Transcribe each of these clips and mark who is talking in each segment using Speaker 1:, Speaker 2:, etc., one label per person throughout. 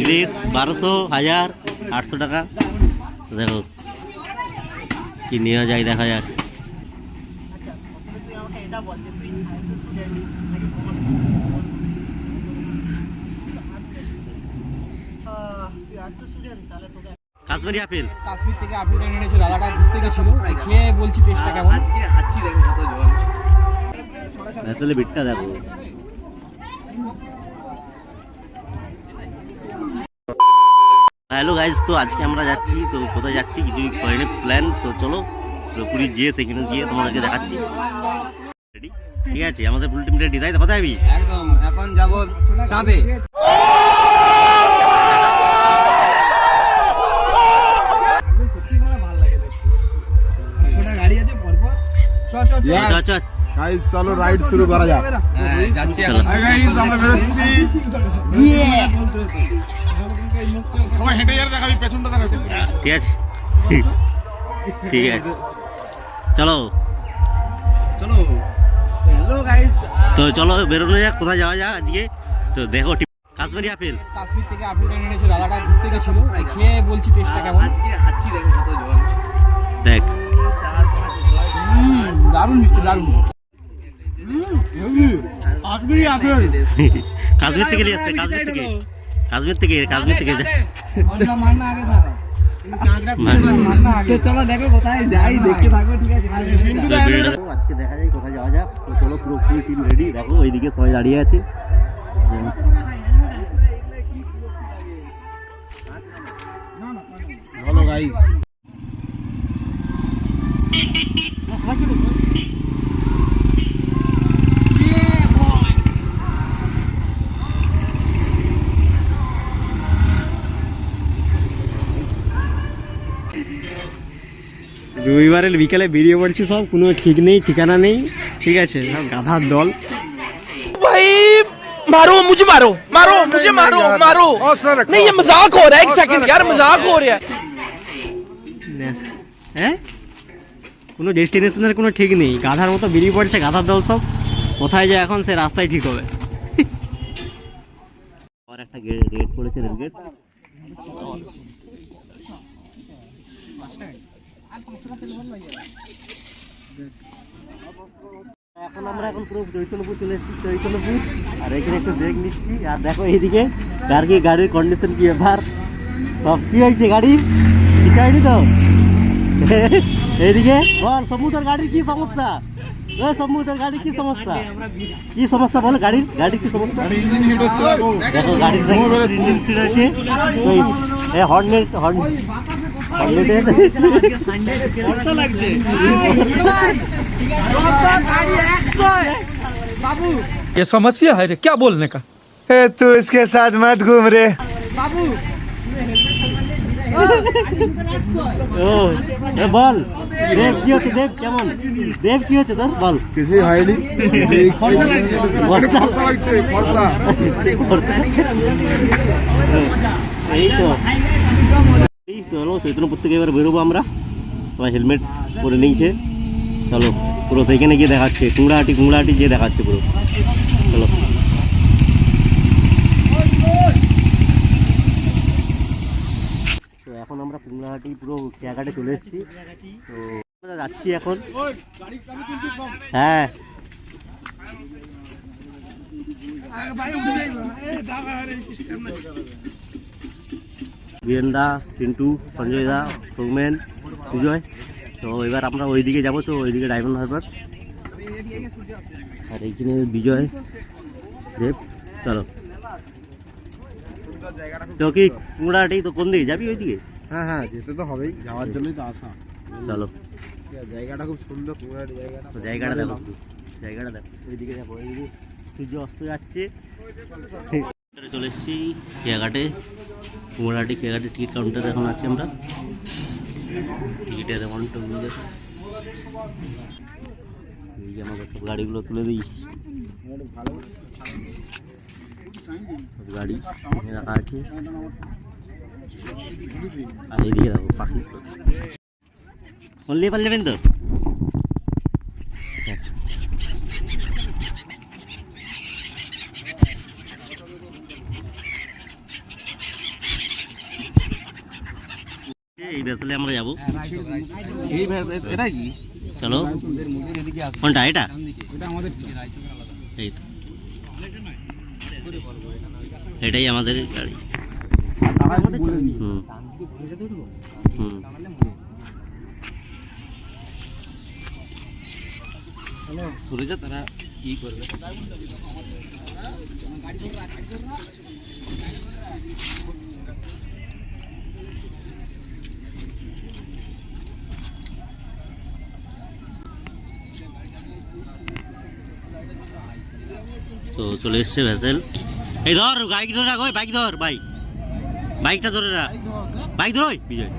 Speaker 1: ইলিশ বারোশো হাজার আটশো টাকা। দেখো কি নেওয়া যায় দেখা যাক।
Speaker 2: আচ্ছা
Speaker 1: কাশ্মীরি আপেল।
Speaker 3: কাশ্মীর থেকে আপেলটা এনেছে দাদাটা ঘুরতে গেছিল খেয়ে বলছি টেস্টটা কেমন?
Speaker 1: আসলে বিটটা দেখো হ্যালো গাইজ তো আজকে আমরা যাচ্ছি তো কোথায় যাচ্ছি কিছু করেনি প্ল্যান তো চলো পুরী গিয়ে সেখানে গিয়ে তোমাদেরকে দেখাচ্ছি ঠিক আছে আমাদের ফুল টিম রেডি তাই তো কোথায় যাবি
Speaker 3: একদম এখন যাব চাঁদে সত্যি ভালো লাগে দেখতে। ছোট গাড়ি আছে পরপর। চ চ চ।
Speaker 1: চল, চল, চল।
Speaker 4: গাইস চলো রাইড শুরু করা যাক।
Speaker 3: হ্যাঁ যাচ্ছি। এখন।
Speaker 4: গাইস আমরা বেরোচ্ছি। সবাই হেঁটে যাবে দেখাবি পেছনটা দেখাবি।
Speaker 1: ঠিক আছে। ঠিক আছে। চলো।
Speaker 3: চলো। হ্যালো গাইস
Speaker 1: তো চলো বেরোনো যাক কোথায় যাওয়া যাক আজকে। তো দেখো ঠিক- কাশ্মীরি আপেল
Speaker 3: কাশ্মীর থেকে আপেলটা এনেছে দাদাটা ঘুরতে গেছিল। খেয়ে বলছি টেস্টটা কেমন।
Speaker 1: দেখ
Speaker 3: দারুণ মিষ্টি দারুণ।
Speaker 4: কাশ্মীরি
Speaker 1: থেকে নিয়ে আসছে কাশ্মীর থেকে। কাশ্মীর থেকে কাশ্মীর থেকে আজকে দেখা যায় কোথায় যাওয়া যাক। তো চলো পুরো টিম রেডি দেখো ওইদিকে সবাই দাঁড়িয়ে আছে।
Speaker 4: বলো গাইস
Speaker 5: রবিবারে বিকেলে বেরিয়ে পড়ছি সব কোনো ঠিক নেই ঠিকানা নেই ঠিক আছে সব গাধার দল
Speaker 6: भाई मारो मुझे मारो मारो मुझे मारो मारो नहीं ये मजाक हो रहा है एक सेकंड यार मजाक हो रहा है
Speaker 5: হ্যাঁ কোনো ডেস্টিনেশনের কোনো ঠিক নেই গাধার মতো বেরিয়ে পড়ছে গাধার দল সব কোথায় যায় এখন সে রাস্তায় ঠিক হবে
Speaker 1: আর একটা গেট পড়েছে রেল গেট এখন আমরা এখন পুরো চৈতন্যপুর চলে এসেছি, চৈতন্যপুর। আর এখানে একটু ব্রেক নিচ্ছি। আর দেখো এইদিকে গাড়ি, গাড়ির কন্ডিশন কি ব্যাপার সব কি হয়েছে গাড়ির ঠিক হয়নি তো? এইদিকে বল, সমুদ্রের গাড়ির কি সমস্যা? সমুদ্রের গাড়ির কি সমস্যা? কি সমস্যা বল, গাড়ির গাড়ির কি সমস্যা? দেখো, গাড়ির
Speaker 6: ये समस्या है रे क्या बोलने का
Speaker 4: तू इसके साथ मत घूम रे
Speaker 1: ও এ বল দেব কি হচ্ছে দেব কেমন দেব কি হচ্ছে তোর বল
Speaker 4: কিছুই হয়নি
Speaker 1: বর্ষা
Speaker 4: লাগছে খরচা
Speaker 1: এই তো এই চলো চৈতন্যপুর থেকে এবার বেরোবো আমরা। সবাই হেলমেট পরে নিয়েছে। চলো, পুরো সেইখানে গিয়ে দেখাচ্ছে। কুমড়াহাটি কুমড়াহাটি গিয়ে দেখাচ্ছে পুরো। চলো। তো এখন আমরা কুমড়াহাটি পুরো জায়গাটা চলে এসেছি। তো আমরা যাচ্ছি এখন। হ্যাঁ। বীরেনদা চিন্টু সঞ্জয় দা সৌমেন বিজয়। তো এবার আমরা ওইদিকে যাব তো ওইদিকে ডায়মন্ড হারবার। আর এইখানে বিজয় দেব চলো। তো কি কুমড়াহাটি তো কোন দিকে? যাবি ওইদিকে?
Speaker 4: হ্যাঁ হ্যাঁ যেতে তো হবেই যাওয়ার জন্যই তো আসা।
Speaker 1: চলো।
Speaker 4: জায়গাটা খুব সুন্দর কুমড়াটি জায়গাটা
Speaker 1: জায়গাটা দেখো। জায়গাটা দেখো। ওইদিকে দেখো ওইদিকে সূর্য অস্ত যাচ্ছে। চলে এসেছি কেয়াঘাটে কুমড়াহাটি কেয়াঘাটে টিকিট কাউন্টারে এখন আছি আমরা। টিকিটের অ্যামাউন্টটা নিয়ে দেখো এইদিকে আমাদের সব গাড়িগুলো তুলে দিই। সব গাড়ি রাখা আছে। আর এইদিকে দেখো, পাখি। কোন নিয়ে পারলেবেন তো? এই ভেসেলে আমরা যাব।
Speaker 3: এই এটা কি?
Speaker 1: চলো। কোনটা এটা? এই তো। এটাই আমাদের গাড়ি। হুম। হুম।
Speaker 3: সরে যা তারা কি করবে?
Speaker 1: তো চলে এসছে ভেসেল। এই ধর বাইক ধরে রাখ বাইক ধর বাইক বাইকটা ধরে রাখ। বাইক ধর বিজয়।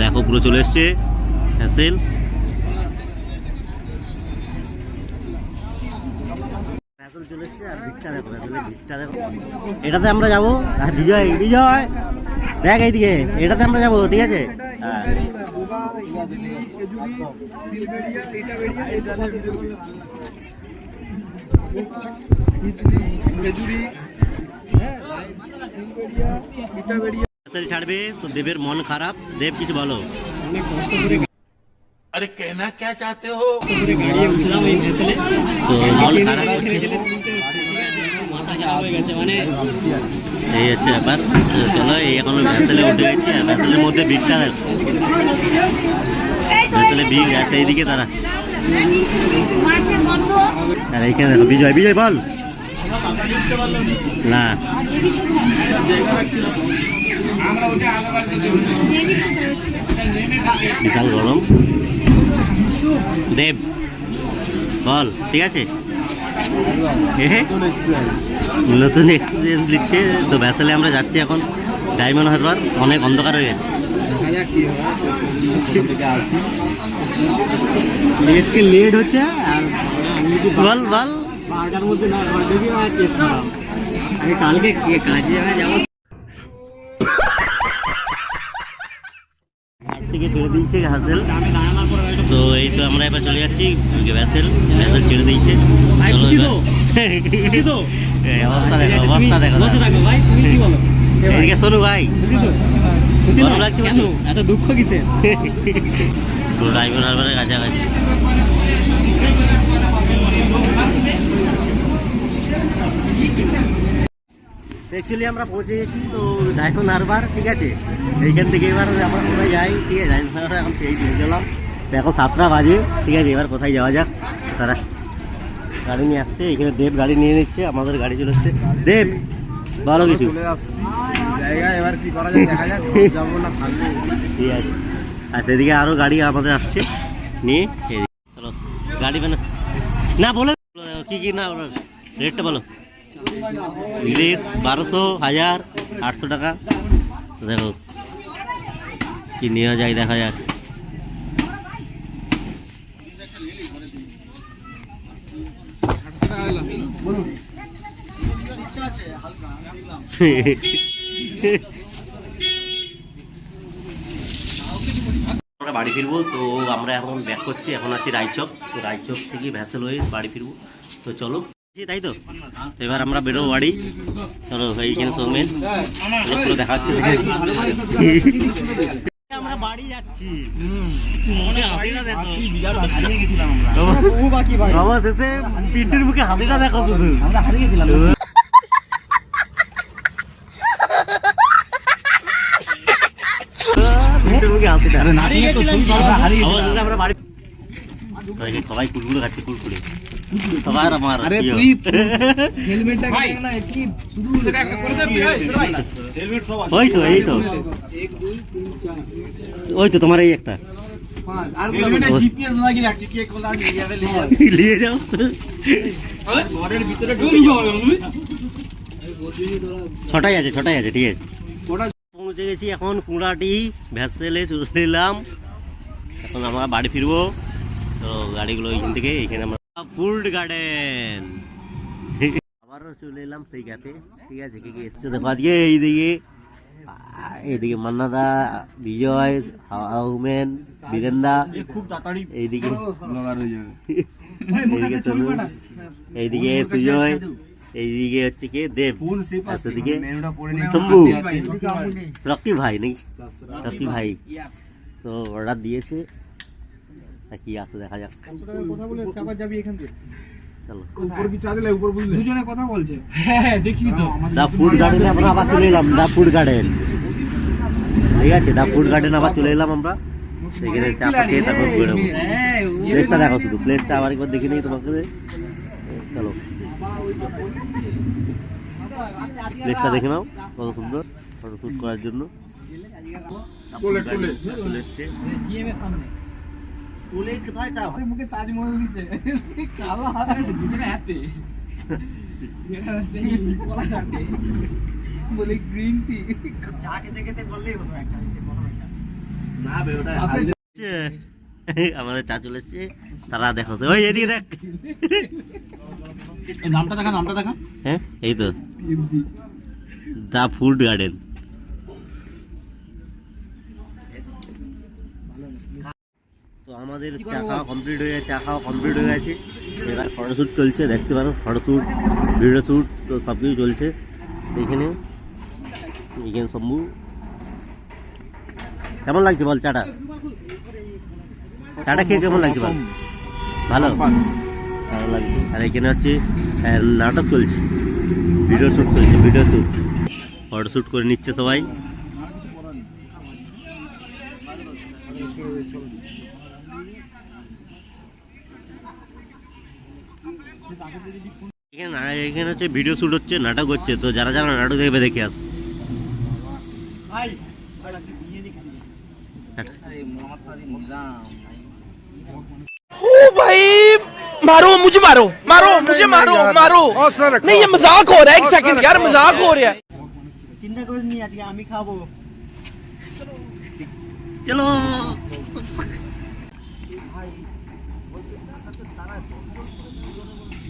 Speaker 1: দেখো, পুরো চলে এসছে ভেসেল। এটাতে আমরা যাব আর বিজয় বিজয় দেখ এইদিকে এটাতে আমরা যাব ঠিক আছে ছাড়বে তো দেবের মন খারাপ দেব কিছু বলো
Speaker 6: অনেক কষ্ট করে
Speaker 1: আরে কেনা কে চাতে
Speaker 5: হো
Speaker 1: এই হচ্ছে ব্যাপার। চলো এই এখন ভ্যাসেলে উঠে গেছে। ভ্যাসেলের মধ্যে ভিড়টা ভ্যাসেলে ভিড় আছে এইদিকে তারা। আর এইখানে দেখো বিজয় বিজয় বল। না। বিশাল গরম। দেব বল ঠিক আছে? নতুন এক্সপিরিয়েন্স দিচ্ছে তো ভ্যাসেলে আমরা যাচ্ছি এখন ডায়মন্ড হারবার অনেক অন্ধকার হয়ে গেছে।
Speaker 5: লেটকে লেট হচ্ছে আর
Speaker 1: বল বল।
Speaker 5: বারোটার মধ্যে না কালকে কাজে যাব।
Speaker 1: থেকে ছেড়ে দিয়েছে হাসেল তো এই তো আমরা এবার চলে যাচ্ছি ভ্যাসেল ভ্যাসেল ছেড়ে দিয়েছে। অবস্থা দেখো অবস্থা দেখো এদিকে শোনো ভাই গরম
Speaker 5: তো?
Speaker 1: লাগছে
Speaker 5: কেন? এত দুঃখ কিসে
Speaker 1: তো ডায়মন্ড হারবারের কাছাকাছি অ্যাকচুয়ালি আমরা পৌঁছে গেছি তো ডায়মন্ড হারবার ঠিক আছে? এইখান থেকে এবার আমরা কোথায় যাই? ঠিক আছে হারবার এখন সেই পৌঁছে গেলাম। তো এখন সাতটা বাজে ঠিক আছে এবার কোথায় যাওয়া যাক? তারা গাড়ি নিয়ে আসছে এখানে দেব গাড়ি নিয়ে নিচ্ছে আমাদের গাড়ি চলে এসছে। দেব ভালো কিছু। ঠিক আছে। আর সেদিকে আরও গাড়ি আমাদের আসছে নিয়ে চলো গাড়ি বানা না বলে কি কি না রেটটা বলো। ইলিশ বারোশো, হাজার, আটশো টাকা। দেখো, কি নেওয়া যায় দেখা যাক। আমরা বাড়ি ফিরবো, তো আমরা এখন ব্যাক করছি। এখন আছি রায়চক। তো রায়চক থেকে ভ্যাসেল হয়ে বাড়ি ফিরবো। তো চলো। তাই তো? তো এবার আমরা বেরোবো বাড়ি। চলো এইখানে সৌমেন পুরো দেখাচ্ছি আমরা বাড়ি যাচ্ছি। বাবা শেষে পিন্টুর মুখে হাসিটা দেখো শুধু।
Speaker 2: আমরা হারিয়ে গেছিলাম। আমরা
Speaker 1: সবাই কুলকুলে খাচ্ছে কুলকুলে। আমার
Speaker 3: আরে তুই হেলমেটটা না কি শুধু
Speaker 1: ওই তো এই তো। ওই তো তোমার এই একটা।
Speaker 3: পাঁচ আর
Speaker 2: হেলমেটে জিপিএস লাগি রাখছি কে কোলা নিয়ে যাবে নিয়ে যাবে
Speaker 1: নিয়ে
Speaker 2: ঘরের ভিতরে ঢুকে যাবে
Speaker 1: ছটাই আছে ছটাই আছে ঠিক আছে। পৌঁছে গেছি এখন কুড়াটি ভ্যাসেলে চলে এলাম এখন আমরা বাড়ি ফিরবো। তো গাড়িগুলো এইখান থেকে এইখানে আমরা ফুড গার্ডেন। আবার আবারও চলে এলাম সেই ক্যাফে। ঠিক আছে কে কে এসছে? দেখো আজকে এইদিকে এইদিকে মান্নাদা বিজয় হাউমেন বীরেন্দা
Speaker 3: খুব তাড়াতাড়ি
Speaker 1: এইদিকে এইদিকে তনু এইদিকে সুজয় এইদিকে হচ্ছে কি দেব সেদিকে শম্ভু। রকি ভাই নাকি? রকি ভাই। তো অর্ডার দিয়েছে। কি আছে দেখা যাক।
Speaker 3: কথা বলে আবার যাবি এখান থেকে।
Speaker 1: চলো।
Speaker 4: উপর কি চার্জ উপর বুঝলে
Speaker 3: দুজনে কথা বলছে। হ্যাঁ
Speaker 1: দা ফুড গার্ডেনে আমরা আবার চলে এলাম দা ফুড গার্ডেন। ঠিক আছে দা ফুড গার্ডেন আবার চলে এলাম আমরা। সেখানে চা খেয়ে তারপর বেরোবো
Speaker 3: হ্যাঁ
Speaker 1: প্লেসটা দেখো শুধু প্লেসটা আবার একবার দেখে নিই তোমাকে। চলো। প্লেসটা দেখে নাও কত সুন্দর ফটো শ্যুট করার জন্য।
Speaker 4: টোলে টোলে
Speaker 1: চলে এসছে।
Speaker 3: সামনে। কোথায় চা মুখে তাজমহল দিতে কালো হাতে দুজনে হাতে। সেই কলা হাতে। বলে গ্রিন টি
Speaker 2: চা খেতে খেতে বললেই হতো একটা সে বড় একটা
Speaker 3: না বে ওটা
Speaker 1: আমাদের চা চলে এসছে তারা দেখো ওই এদিকে দেখ।
Speaker 3: নামটা দেখা নামটা দেখা।
Speaker 1: হ্যাঁ এই তো। দা ফুড গার্ডেন তো আমাদের চা খাওয়া কমপ্লিট হয়ে গেছে চা খাওয়া কমপ্লিট হয়ে গেছে। এবার ফটোশ্যুট চলছে দেখতে পারো ফটোশ্যুট ভিডিও শ্যুট তো সব কিছু চলছে। এখানে এখানে শম্ভু। কেমন লাগছে বল চাটা? চাটা খেয়ে কেমন লাগছে বল? ভালো। ভালো লাগছে। আর এখানে হচ্ছে নাটক চলছে। ভিডিও শ্যুট চলছে ভিডিও শ্যুট ফটোশ্যুট করে নিচ্ছে সবাই। এখানে না- এখানে হচ্ছে ভিডিও শ্যুট হচ্ছে নাটক হচ্ছে তো যারা যারা নাটক দেখবে দেখে আস
Speaker 2: ভাই
Speaker 6: ओ भाई मारो मुझे मारो मारो मुझे मारो मारो नहीं ये मजाक हो रहा है एक सेकंड यार मजाक हो रहा है
Speaker 2: চিন্তা করিস নি আজকে আমি খাবো
Speaker 1: চলো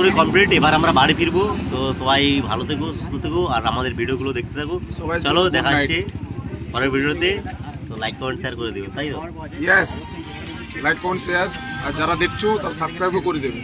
Speaker 2: করি
Speaker 1: কমপ্লিট এবার আমরা বাড়ি ফিরবো। তো সবাই ভালো থেকো সুস্থ থেকো আর আমাদের ভিডিওগুলো দেখতে থাকো। চলো দেখা
Speaker 4: যাচ্ছে
Speaker 1: হচ্ছে পরের ভিডিওতে। তো লাইক কমেন্ট শেয়ার করে দেবে তাই তো?
Speaker 4: ইয়েস লাইক কমেন্ট শেয়ার আর যারা দেখছ তারা সাবস্ক্রাইবও করে দেবে।